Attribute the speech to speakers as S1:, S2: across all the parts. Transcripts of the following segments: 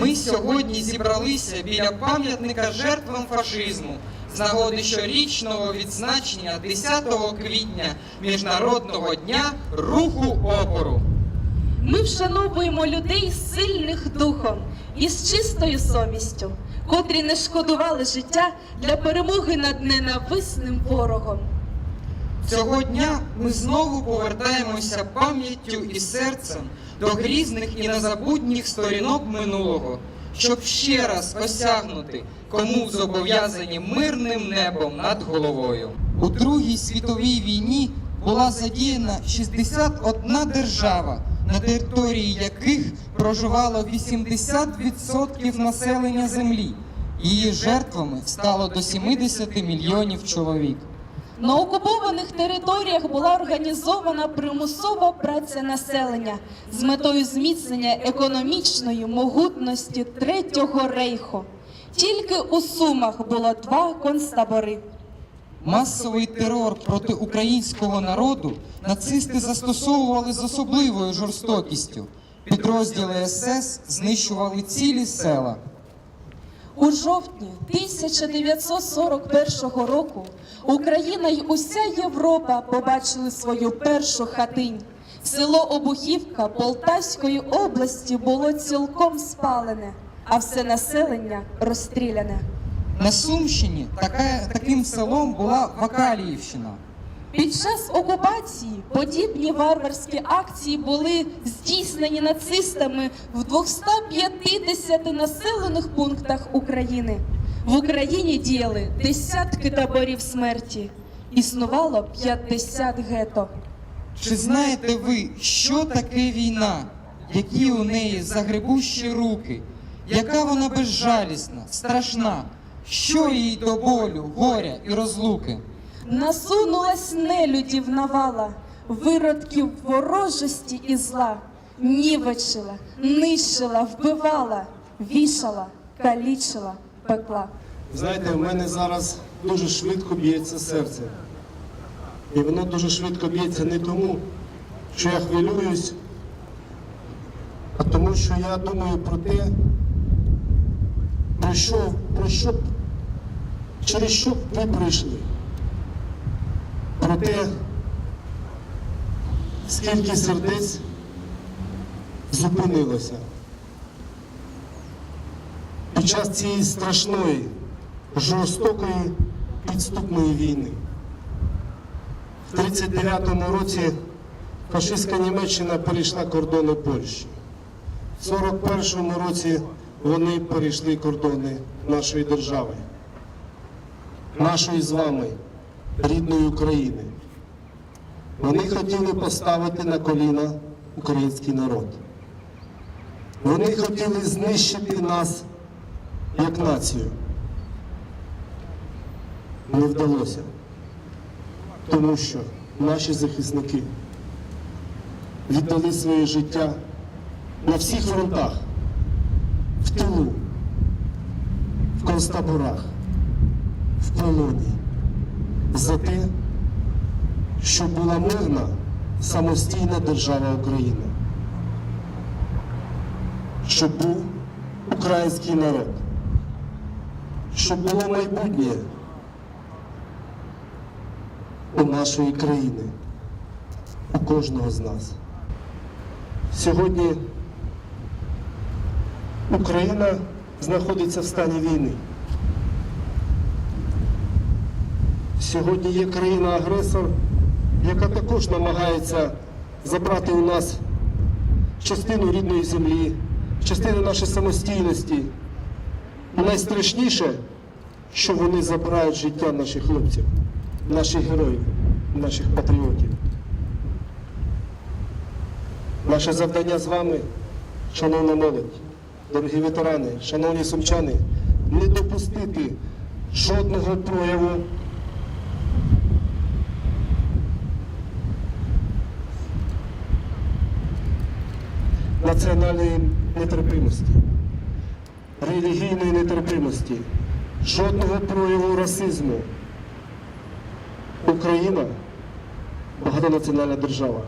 S1: Ми сьогодні зібралися біля пам'ятника жертвам фашизму з нагоди щорічного відзначення 10 квітня Міжнародного дня руху опору.
S2: Ми вшановуємо людей сильних духом і з чистою совістю, котрі не шкодували життя для перемоги над ненависним ворогом.
S1: Цього дня ми знову повертаємося пам'яттю і серцем до грізних і незабутніх сторінок минулого, щоб ще раз осягнути, кому зобов'язані мирним небом над головою. У Другій світовій війні була задіяна 61 держава, на території яких проживало 80% населення землі. Її жертвами стало до 70 мільйонів чоловік.
S2: На окупованих територіях була організована примусова праця населення з метою зміцнення економічної могутності Третього рейху. Тільки у Сумах було два концтабори.
S1: Масовий терор проти українського народу нацисти застосовували з особливою жорстокістю. Підрозділи СС знищували цілі села.
S2: У жовтні 1941 року Україна й уся Європа побачили свою першу хатинь. Село Обухівка Полтавської області було цілком спалене, а все населення розстріляне.
S1: На Сумщині така, таким селом була Вакаліївщина.
S2: Під час окупації подібні варварські акції були здійснені нацистами в 250 населених пунктах України. В Україні діяли десятки таборів смерті. Існувало 50 гето.
S1: Чи знаєте ви, що таке війна? Які у неї загребущі руки? Яка вона безжалісна, страшна? Що їй до болю, горя і розлуки?
S2: Насунулась нелюдів навала, виродків ворожості і зла, нівечила, нищила, вбивала, вішала, калічила, пекла.
S3: Знаєте, в мене зараз дуже швидко б'ється серце. І воно дуже швидко б'ється не тому, що я хвилююсь, а тому, що я думаю про те, про що, про що, через що ви прийшли. Про те, скільки сердець зупинилося під час цієї страшної, жорстокої підступної війни. В 39-му році фашистська Німеччина перейшла кордони Польщі. В 41-му році вони перейшли кордони нашої держави, нашої з вами, рідної України. Вони хотіли поставити на коліна український народ. Вони хотіли знищити нас як націю. Не вдалося, тому що наші захисники віддали своє життя на всіх фронтах, в тилу, в концтаборах, в полоні за те, щоб була мирна самостійна держава Україна, щоб був український народ щоб було майбутнє у нашої країни, у кожного з нас. Сьогодні Україна знаходиться в стані війни. Сьогодні є країна-агресор, яка також намагається забрати у нас частину рідної землі, частину нашої самостійності, найстрашніше, що вони забирають життя наших хлопців, наших героїв, наших патріотів. Наше завдання з вами, шановна молодь, дорогі ветерани, шановні сумчани, не допустити жодного прояву національної нетерпимості, релігійної нетерпимості, жодного прояву расизму. Україна багатонаціональна держава.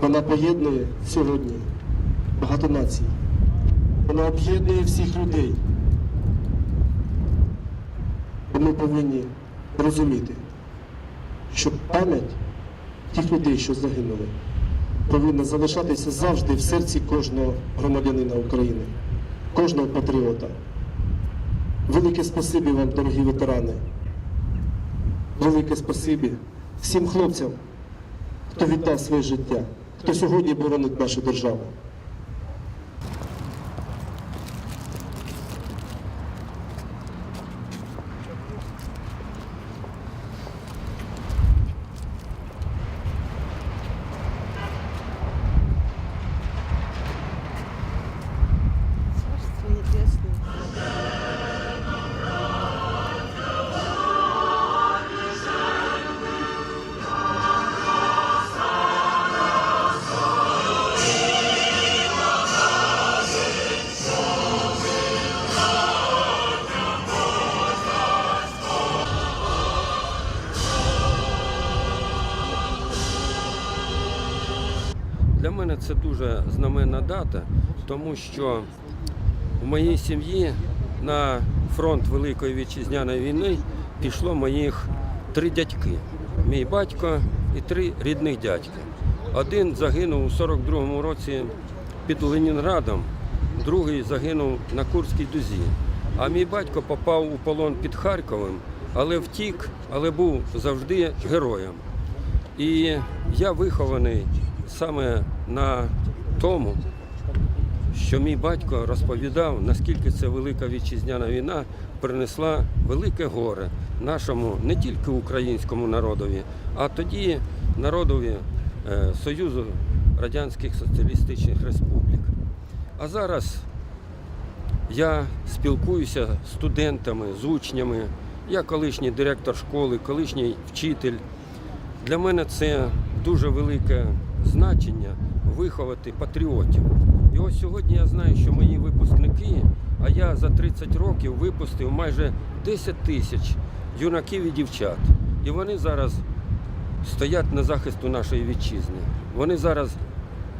S3: Вона поєднує сьогодні багато націй. Вона об'єднує всіх людей. І ми повинні розуміти, що пам'ять тих людей, що загинули, повинна залишатися завжди в серці кожного громадянина України, кожного патріота. Велике спасибі вам, дорогі ветерани. Велике спасибі всім хлопцям, хто віддав своє життя, хто сьогодні боронить нашу державу.
S4: Це дуже знаменна дата, тому що в моїй сім'ї на фронт Великої вітчизняної війни пішло моїх три дядьки. Мій батько і три рідних дядьки. Один загинув у 42-му році під Ленінградом, другий загинув на Курській дузі. А мій батько попав у полон під Харковом, але втік, але був завжди героєм. І я вихований саме на тому, що мій батько розповідав, наскільки ця велика вітчизняна війна принесла велике горе нашому не тільки українському народові, а тоді народові е, Союзу Радянських Соціалістичних Республік. А зараз я спілкуюся з студентами, з учнями. Я колишній директор школи, колишній вчитель. Для мене це дуже велике значення виховати патріотів. І ось сьогодні я знаю, що мої випускники, а я за 30 років випустив майже 10 тисяч юнаків і дівчат. І вони зараз стоять на захисту нашої вітчизни. Вони зараз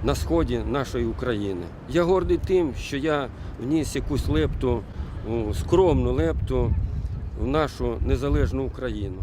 S4: на сході нашої України. Я гордий тим, що я вніс якусь лепту, скромну лепту в нашу незалежну Україну.